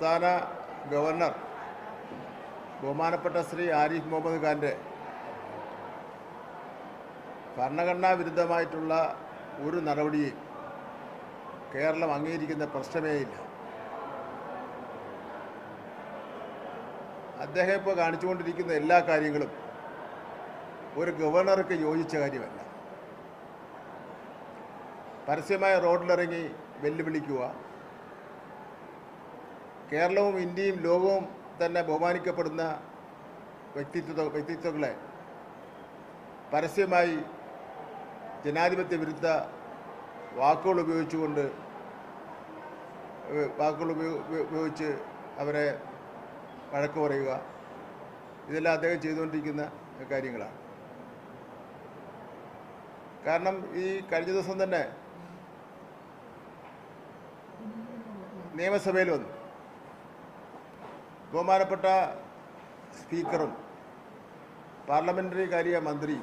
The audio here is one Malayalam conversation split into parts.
സംസ്ഥാന ഗവർണർ ബഹുമാനപ്പെട്ട ശ്രീ ആരിഫ് മുഹമ്മദ് ഖാന്റെ ഭരണഘടനാ വിരുദ്ധമായിട്ടുള്ള ഒരു നടപടിയും കേരളം അംഗീകരിക്കുന്ന പ്രശ്നമേയില്ല അദ്ദേഹം ഇപ്പോൾ കാണിച്ചുകൊണ്ടിരിക്കുന്ന എല്ലാ കാര്യങ്ങളും ഒരു ഗവർണർക്ക് യോജിച്ച കാര്യമല്ല. പരസ്യമായ റോഡിലിറങ്ങി വെല്ലുവിളിക്കുക കേരളവും ഇന്ത്യയും ലോകവും തന്നെ ബഹുമാനിക്കപ്പെടുന്ന വ്യക്തിത്വ വ്യക്തിത്വങ്ങളെ പരസ്യമായി ജനാധിപത്യ വിരുദ്ധ വാക്കുകൾ ഉപയോഗിച്ചുകൊണ്ട് വാക്കുകൾ ഉപയോ- ഉപയോ- ഉപയോഗിച്ച് അവരെ വഴക്ക് പറയുക. ഇതെല്ലാം അദ്ദേഹം ചെയ്തുകൊണ്ടിരിക്കുന്ന കാര്യങ്ങളാണ്. കാരണം ഈ കഴിഞ്ഞ ദിവസം തന്നെ നിയമസഭയിൽ വന്നു. ബഹുമാനപ്പെട്ട സ്പീക്കറും പാർലമെന്ററി കാര്യ മന്ത്രി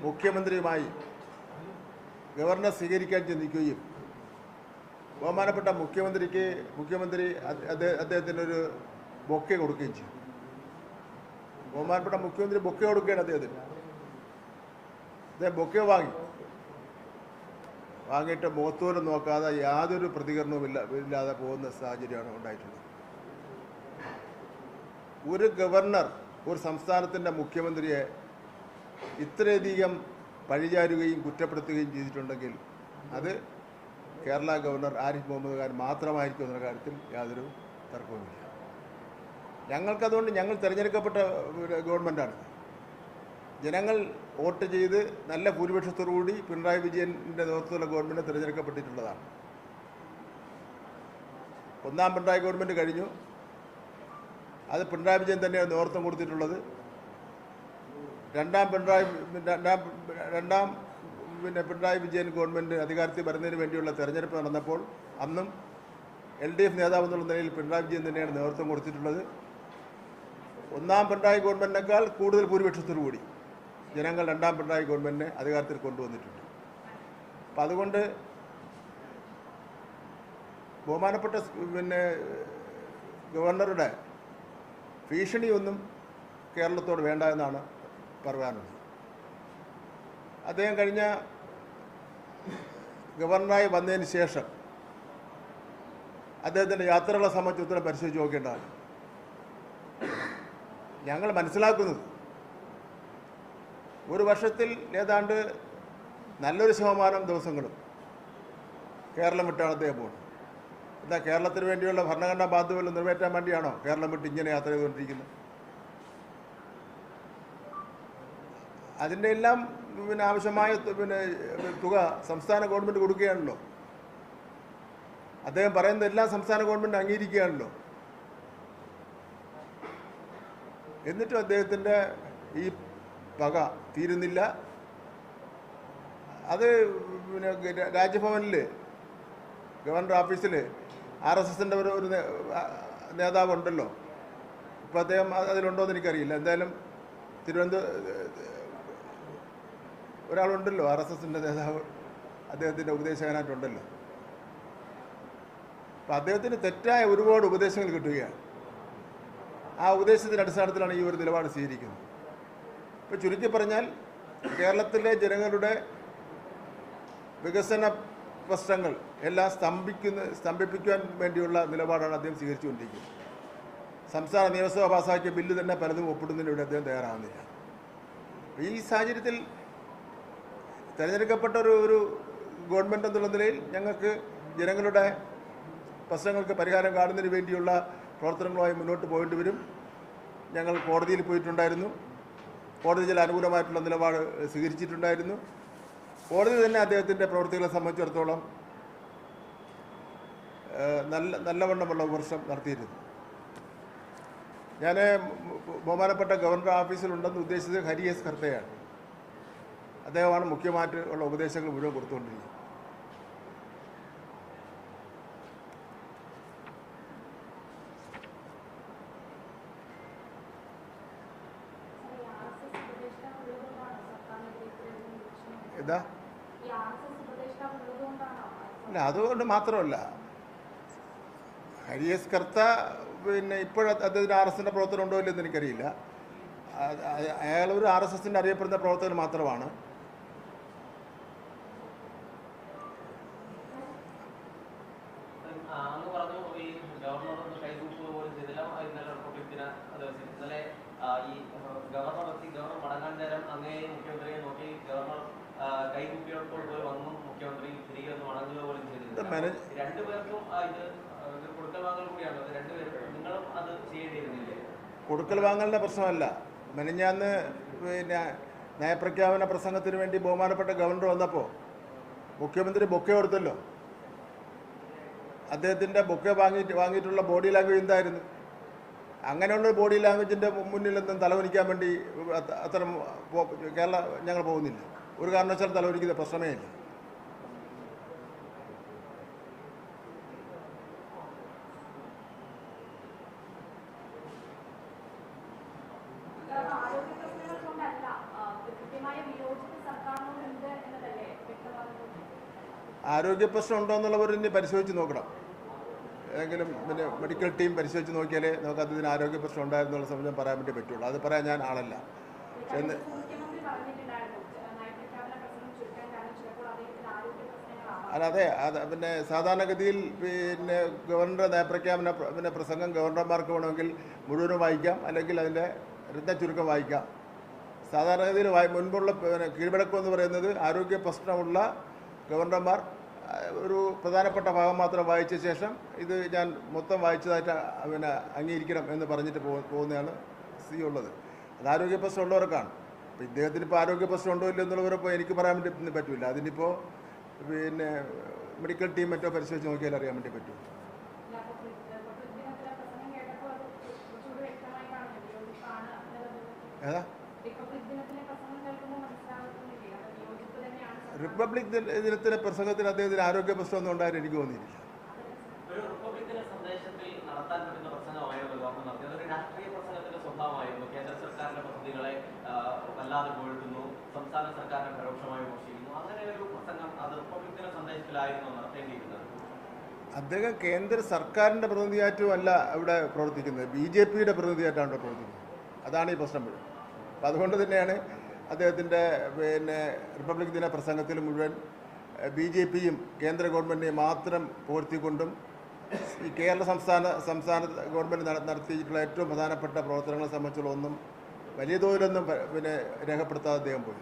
മുഖ്യമന്ത്രിയുമായി ഗവർണർ സ്വീകരിക്കാൻ ചിന്തിക്കുകയും ബഹുമാനപ്പെട്ട മുഖ്യമന്ത്രിക്ക് മുഖ്യമന്ത്രി അദ്ദേ- അദ്ദേഹ- അദ്ദേഹത്തിനൊരു ബൊക്കെ കൊടുക്കുകയും ചെയ്തു. ബഹുമാനപ്പെട്ട മുഖ്യമന്ത്രി ബൊക്കെ കൊടുക്കുകയാണ് അദ്ദേഹത്തിന്. അദ്ദേഹം ബൊക്കെ വാങ്ങി. വാങ്ങിയിട്ട് മുഖത്തൂരം നോക്കാതെ യാതൊരു പ്രതികരണവും ഇല്ല ഇല്ലാതെ പോകുന്ന സാഹചര്യമാണ് ഉണ്ടായിട്ടുള്ളത്. ഒരു ഗവർണർ ഒരു സംസ്ഥാനത്തിന്റെ മുഖ്യമന്ത്രിയെ ഇത്രയധികം പഴിചാരുകയും കുറ്റപ്പെടുത്തുകയും ചെയ്തിട്ടുണ്ടെങ്കിൽ അത് കേരള ഗവർണർ ആരിഫ് മുഹമ്മദ് ഖാൻ മാത്രമായിരിക്കും എന്ന കാര്യത്തിൽ യാതൊരു തർക്കവുമില്ല. ഞങ്ങൾക്കതുകൊണ്ട് ഞങ്ങൾ തിരഞ്ഞെടുക്കപ്പെട്ട ഗവൺമെന്റാണ് ജനങ്ങൾ വോട്ട് ചെയ്ത് നല്ല ഭൂരിപക്ഷത്തോടുകൂടി പിണറായി വിജയന്റെ നേതൃത്വത്തിലുള്ള ഗവൺമെന്റ് തിരഞ്ഞെടുക്കപ്പെട്ടിട്ടുള്ളതാണ്. ഒന്നാം പിണറായി ഗവൺമെന്റ് കഴിഞ്ഞു. അത് പിണറായി വിജയൻ തന്നെയാണ് നേതൃത്വം കൊടുത്തിട്ടുള്ളത്. രണ്ടാം പിണറായി രണ്ടാം രണ്ടാം പിന്നെ പിണറായി വിജയൻ ഗവൺമെന്റ് അധികാരത്തിൽ വരുന്നതിന് വേണ്ടിയുള്ള തെരഞ്ഞെടുപ്പ് നടന്നപ്പോൾ അന്നും എൽ ഡി എഫ് നേതാവ് എന്നുള്ള നിലയിൽ പിണറായി വിജയൻ തന്നെയാണ് നേതൃത്വം കൊടുത്തിട്ടുള്ളത്. ഒന്നാം പിണറായി ഗവൺമെന്റിനേക്കാൾ കൂടുതൽ ഭൂരിപക്ഷത്തോടു കൂടി ജനങ്ങൾ രണ്ടാം പിണറായി ഗവൺമെന്റിനെ അധികാരത്തിൽ കൊണ്ടുവന്നിട്ടുണ്ട്. അപ്പം അതുകൊണ്ട് ബഹുമാനപ്പെട്ട പിന്നെ ഗവർണറുടെ ഭീഷണിയൊന്നും കേരളത്തോട് വേണ്ട എന്നാണ് പറയാനുള്ളത്. അദ്ദേഹം കഴിഞ്ഞ ഗവർണറായി വന്നതിന് ശേഷം അദ്ദേഹത്തിന്റെ യാത്രകളെ സംബന്ധിച്ച് ഉത്തരം പരിശോധിച്ച് നോക്കേണ്ടതാണ്. ഞങ്ങൾ മനസ്സിലാക്കുന്നത് ഒരു വർഷത്തിൽ ഏതാണ്ട് നല്ലൊരു ശതമാനം ദിവസങ്ങളും കേരളം വിട്ടാണ് അദ്ദേഹം പോകുന്നത്. എന്താ കേരളത്തിന് വേണ്ടിയുള്ള ഭരണഘടനാ ബാധ്യതകൾ നിറവേറ്റാൻ വേണ്ടിയാണോ കേരളം വിട്ട് ഇങ്ങനെ യാത്ര ചെയ്തുകൊണ്ടിരിക്കുന്നത്? അതിന്റെ എല്ലാം പിന്നെ ആവശ്യമായ പിന്നെ തുക സംസ്ഥാന ഗവൺമെന്റ് കൊടുക്കുകയാണല്ലോ. അദ്ദേഹം പറയുന്നത് എല്ലാം സംസ്ഥാന ഗവൺമെന്റ് അംഗീകരിക്കുകയാണല്ലോ. എന്നിട്ടും അദ്ദേഹത്തിന്റെ ഈ പക തീരുന്നില്ല. അത് പിന്നെ രാജ്യഭവനിൽ ഗവർണർ ഓഫീസിൽ ആർ എസ് എസിന്റെ ഒരു ഒരു നേതാവുണ്ടല്ലോ. ഇപ്പോൾ അദ്ദേഹം അതിലുണ്ടോ എന്ന് എനിക്കറിയില്ല. എന്തായാലും തിരുവനന്തപുരം ഒരാളുണ്ടല്ലോ ആർ എസ് എസിന്റെ നേതാവ്. അദ്ദേഹത്തിന്റെ ഉപദേശകനായിട്ടുണ്ടല്ലോ. അപ്പം അദ്ദേഹത്തിന് തെറ്റായ ഒരുപാട് ഉപദേശങ്ങൾ കിട്ടുകയാണ്. ആ ഉപദേശത്തിന്റെ അടിസ്ഥാനത്തിലാണ് ഈ ഒരു നിലപാട് സ്വീകരിക്കുന്നത്. ഇപ്പോൾ ചുരുക്കി പറഞ്ഞാൽ കേരളത്തിലെ ജനങ്ങളുടെ വികസന പ്രശ്നങ്ങൾ എല്ലാം സ്തംഭിക്കുന്ന സ്തംഭിപ്പിക്കാൻ വേണ്ടിയുള്ള നിലപാടാണ് അദ്ദേഹം സ്വീകരിച്ചുകൊണ്ടിരിക്കുന്നത്. സംസ്ഥാന നിയമസഭ പാസ്സാക്കിയ ബില്ല് തന്നെ പലതും ഒപ്പിടുന്നതിന് വേണ്ടി അദ്ദേഹം തയ്യാറാകുന്നില്ല ഈ സാഹചര്യത്തിൽ തിരഞ്ഞെടുക്കപ്പെട്ട ഒരു ഒരു ഗവൺമെന്റ് എന്നുള്ള നിലയിൽ ഞങ്ങൾക്ക് ജനങ്ങളുടെ പ്രശ്നങ്ങൾക്ക് പരിഹാരം കാണുന്നതിന് വേണ്ടിയുള്ള പ്രവർത്തനങ്ങളുമായി മുന്നോട്ട് പോകേണ്ടി വരും. ഞങ്ങൾ കോടതിയിൽ പോയിട്ടുണ്ടായിരുന്നു. കോടതി ചില അനുകൂലമായിട്ടുള്ള നിലപാട് സ്വീകരിച്ചിട്ടുണ്ടായിരുന്നു. കോടതി തന്നെ അദ്ദേഹത്തിന്റെ പ്രവൃത്തികളെ സംബന്ധിച്ചിടത്തോളം നല്ല നല്ലവണ്ണമുള്ള വിമർശനം നടത്തിയിരുന്നു. ഞാൻ ബഹുമാനപ്പെട്ട ഗവർണർ ഓഫീസിലുണ്ടെന്ന് ഉദ്ദേശിച്ചത് ഹരി എസ് കർത്തയാണ്. അദ്ദേഹമാണ് മുഖ്യമായിട്ട് ഉള്ള ഉപദേശങ്ങൾ മുഴുവൻ കൊടുത്തുകൊണ്ടിരിക്കുന്നത്. എന്താ? അല്ല അതുകൊണ്ട് മാത്രമല്ല ഹരി എസ് കർത്ത പിന്നെ ഇപ്പോൾ അദ്ദേഹത്തിന് ആർ എസ് എസിന്റെ പ്രവർത്തനം ഉണ്ടോ ഇല്ലെന്ന് എനിക്കറിയില്ല. അയാൾ ഒരു ആർ എസ് എസിന്റെ അറിയപ്പെടുന്ന പ്രവർത്തകൻ മാത്രമാണ്. ഗവർണർ ഗവർണർ നേരം അങ്ങേ മുഖ്യമന്ത്രിയെ നോക്കി ഗവർണർ പോലും അത് മാനേജ് കൊടുക്കൽ വാങ്ങലിന്റെ പ്രശ്നമല്ല. മെനഞ്ഞാന്ന് പിന്നെ നയപ്രഖ്യാപന പ്രസംഗത്തിന് വേണ്ടി ബഹുമാനപ്പെട്ട ഗവർണർ വന്നപ്പോൾ മുഖ്യമന്ത്രി ബൊക്കെ കൊടുത്തല്ലോ. അദ്ദേഹത്തിന്റെ ബൊക്കെ വാങ്ങിയിട്ട് വാങ്ങിയിട്ടുള്ള ബോഡി ലാംഗ്വേജ് എന്തായിരുന്നു? അങ്ങനെയുള്ള ബോഡി ലാംഗ്വേജിന്റെ മുന്നിലൊന്നും തലവനിക്കാൻ വേണ്ടി അത്ത- അത്തരം കേരള ഞങ്ങൾ പോകുന്നില്ല. ഒരു കാരണവശാലും തലവനിക്കുന്ന പ്രശ്നമേ ഇല്ല. ആരോഗ്യ പ്രശ്നം ഉണ്ടോ എന്നുള്ളവർ ഇനി പരിശോധിച്ച് നോക്കണം. ഏതെങ്കിലും പിന്നെ മെഡിക്കൽ ടീം പരിശോധിച്ച് നോക്കിയാലേ നമുക്ക് അതിന് ആരോഗ്യ പ്രശ്നം ഉണ്ടായിരുന്നുള്ള സംബന്ധം പറയാൻ വേണ്ടി പറ്റുള്ളൂ. അത് പറയാൻ ഞാൻ ആളല്ല. എന്ന് അദ്ദേഹത്തിന് അല്ല അതെ. അത് പിന്നെ സാധാരണഗതിയിൽ പിന്നെ ഗവർണറുടെ നയപ്രഖ്യാപന പ്ര- പിന്നെ പ്രസംഗം ഗവർണർമാർക്ക് വേണമെങ്കിൽ മുഴുവനും വായിക്കാം. അല്ലെങ്കിൽ അതിന്റെ രത്ന ചുരുക്കം വായിക്കാം. സാധാരണഗതിയിൽ മുൻപുള്ള പിന്നെ കീഴ്വഴക്കം എന്ന് പറയുന്നത് ആരോഗ്യ പ്രശ്നമുള്ള ഗവർണർമാർ ഒരു പ്രധാനപ്പെട്ട ഭാഗം മാത്രം വായിച്ച ശേഷം ഇത് ഞാൻ മൊത്തം വായിച്ചതായിട്ട് പിന്നെ അംഗീകരിക്കണം എന്ന് പറഞ്ഞിട്ട് പോകുന്നതാണ് സി ഉള്ളത്. അത് ആരോഗ്യ പ്രശ്നം ഉള്ളവർക്കാണ് അപ്പോൾ ഇദ്ദേഹത്തിന് ഇപ്പോൾ ആരോഗ്യ പ്രശ്നം ഉണ്ടോ ഇല്ല എന്നുള്ളവരപ്പോൾ എനിക്ക് പറയാൻ വേണ്ടി പറ്റില്ല അതിനിപ്പോൾ പിന്നെ മെഡിക്കൽ ടീം മറ്റോ പരിശോധിച്ച് നോക്കിയാൽ അറിയാൻ വേണ്ടി പറ്റും. ഇല്ല, അപ്പൊ കൃ- റിപ്പബ്ലിക് ദിനത്തിലെ പ്രസംഗം കേട്ടപ്പോൾ അത് കുറച്ചുകൂടി വ്യക്തമായി കാണുന്നു വിയോജിപ്പാണ് എന്നുള്ളത് ഏതാ റിപ്പബ്ലിക് ദിനത്തിലെ പ്രസംഗം കേൾക്കുമ്പോൾ മനസ്സിലാകുന്നില്ലേ അത് വിയോജിപ്പ് തന്നെയാണ് സർക്കാർ. റിപ്പബ്ലിക് ദിന- ദിനത്തിലെ പ്രസംഗത്തിന് അദ്ദേഹത്തിന് ആരോഗ്യ പ്രശ്നമൊന്നും ഉണ്ടായിരുന്നു എനിക്ക് തോന്നിയിട്ടില്ല. സർക്കാരിന്റെ വല്ലാതെ പുകഴ്ത്തുന്നു സംസ്ഥാന സർക്കാരിനെ പരോക്ഷമായി വിമർശിക്കുന്നു. അങ്ങനെ ഒരു പ്രസംഗം അത് റിപ്പബ്ലിക് ദിന സന്ദേശത്തിലായിരുന്നു നടത്തേണ്ടിയിരുന്നത്. അദ്ദേഹം കേന്ദ്ര സർക്കാരിന്റെ പ്രതിനിധിയായിട്ടും അല്ല ഇവിടെ പ്രവർത്തിക്കുന്നത്. ബി ജെ പിയുടെ പ്രതിനിധിയായിട്ടാണ് ഇവിടെ പ്രവർത്തിക്കുന്നത്. അതാണ് ഈ പ്രശ്നം. അപ്പൊ അതുകൊണ്ട് തന്നെയാണ് അദ്ദേഹത്തിന്റെ പിന്നെ റിപ്പബ്ലിക് ദിന പ്രസംഗത്തിൽ മുഴുവൻ ബി ജെ പിയും കേന്ദ്ര ഗവൺമെന്റിനെയും മാത്രം പുകഴ്ത്തിക്കൊണ്ടും ഈ കേരള സംസ്ഥാന സംസ്ഥാന ഗവൺമെന്റ് നടത്തിയിട്ടുള്ള ഏറ്റവും പ്രധാനപ്പെട്ട പ്രവർത്തനങ്ങളെ സംബന്ധിച്ചുള്ള ഒന്നും വലിയ തോതിലൊന്നും പിന്നെ രേഖപ്പെടുത്താതെ അദ്ദേഹം പോയി.